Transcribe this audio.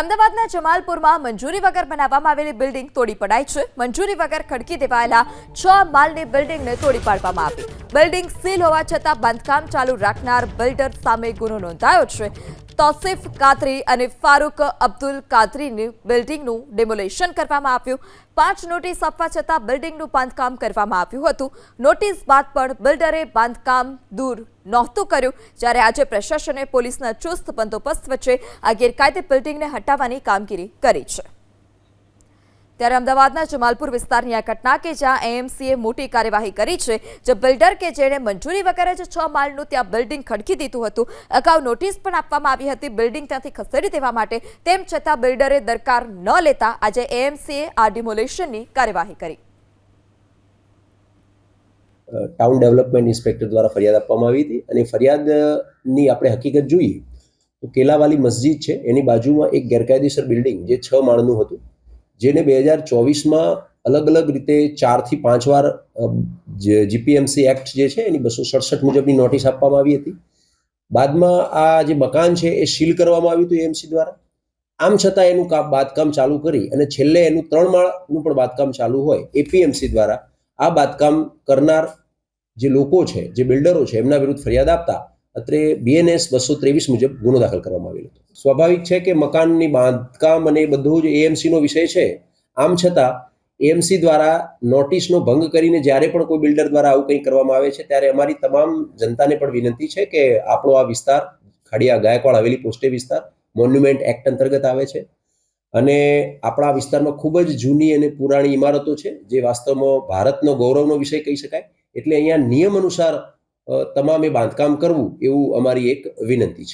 અમદાવાદના જમાલપુરમાં મંજૂરી વગર બનાવવામાં આવેલી બિલ્ડિંગ તોડી પડાઈ છે. મંજૂરી વગર ખડકી દેવાયેલા છ માળની બિલ્ડિંગને તોડી પાડવામાં આવી. બિલ્ડિંગ સીલ હોવા છતાં બાંધકામ ચાલુ રાખનાર બિલ્ડર સામે ગુનો નોંધાયો છે. તોસિફ કાદરી અને ફારૂક અબ્દુલ કાદરીની બિલ્ડિંગનું ડેમોલેશન કરવામાં આવ્યું. પાંચ નોટિસ આપવા છતાં બિલ્ડિંગનું બાંધકામ કરવામાં આવ્યું હતું. નોટિસ બાદ પણ બિલ્ડરે બાંધકામ દૂર નહોતું કર્યું. જ્યારે આજે પ્રશાસને પોલીસના ચુસ્ત બંદોબસ્ત વચ્ચે આ ગેરકાયદે બિલ્ડિંગને હટાવવાની કામગીરી કરી છે. ત્યારે અમદાવાદના જમાલપુર વિસ્તારની આ ઘટના કે જ્યાં એએમસીએ મોટી કાર્યવાહી કરી છે, જે બિલ્ડર કે જેણે મંજૂરી વગર જ છ માળનું ત્યાં બિલ્ડિંગ ખડકી દીધું હતું. અગાઉ નોટિસ પણ આપવામાં આવી હતી, બિલ્ડિંગ ત્યાંથી ખસેડી દેવા માટે. તેમ છતાં બિલ્ડરે દરકાર ન લેતા આજે એએમસીએ આ ડિમોલેશનની કાર્યવાહી કરી. ટાઉન ડેવલપમેન્ટ ઇન્સ્પેક્ટર દ્વારા ફરિયાદ આપવામાં આવી હતી અને ફરિયાદની આપણે હકીકત જોઈએ તો કેલાવાલી મસ્જિદ છે, એની બાજુમાં એક ગેરકાયદેસર બિલ્ડિંગ જે છ માળનું હતું. જેને બે હજાર ચોવીસમાં અલગ અલગ રીતે ચારથી પાંચ વાર જીપીએમસી એક્ટ જે છે એની બસો સડસઠ મુજબની નોટિસ આપવામાં આવી હતી. બાદમાં આ જે મકાન છે એ સીલ કરવામાં આવ્યું હતું એમસી દ્વારા. આમ છતાં એનું કામ બાંધકામ ચાલુ કરી અને છેલ્લે એનું ત્રણ માળનું પણ બાંધકામ ચાલુ હોય એપીએમસી દ્વારા આ બાંધકામ કરનાર જે લોકો છે, જે બિલ્ડરો છે, એમના વિરુદ્ધ ફરિયાદ આપતા અત્રે બીએનએસ બસો ત્રેવીસ મુજબ ગુનો દાખલ કરવામાં આવેલો હતો. સ્વાભાવિક છે કે મકાનની બાંધકામ અને એ બધું જ એએમસીનો વિષય છે. આમ છતાં એએમસી દ્વારા નોટિસનો ભંગ કરીને જ્યારે પણ કોઈ બિલ્ડર દ્વારા આવું કંઈ કરવામાં આવે છે, ત્યારે અમારી તમામ જનતાને પણ વિનંતી છે કે આપણો આ વિસ્તાર, ખાડિયા, ગાયકવાડ હવેલી પોસ્ટે વિસ્તાર મોન્યુમેન્ટ એક્ટ અંતર્ગત આવે છે. અને આપણા વિસ્તારમાં ખૂબ જ જૂની અને પુરાણી ઇમારતો છે, જે વાસ્તવમાં ભારતનો ગૌરવનો વિષય કહી શકાય. એટલે અહીંયા નિયમ અનુસાર તમામે બાંધકામ કરવું એવું અમારી એક વિનંતી છે.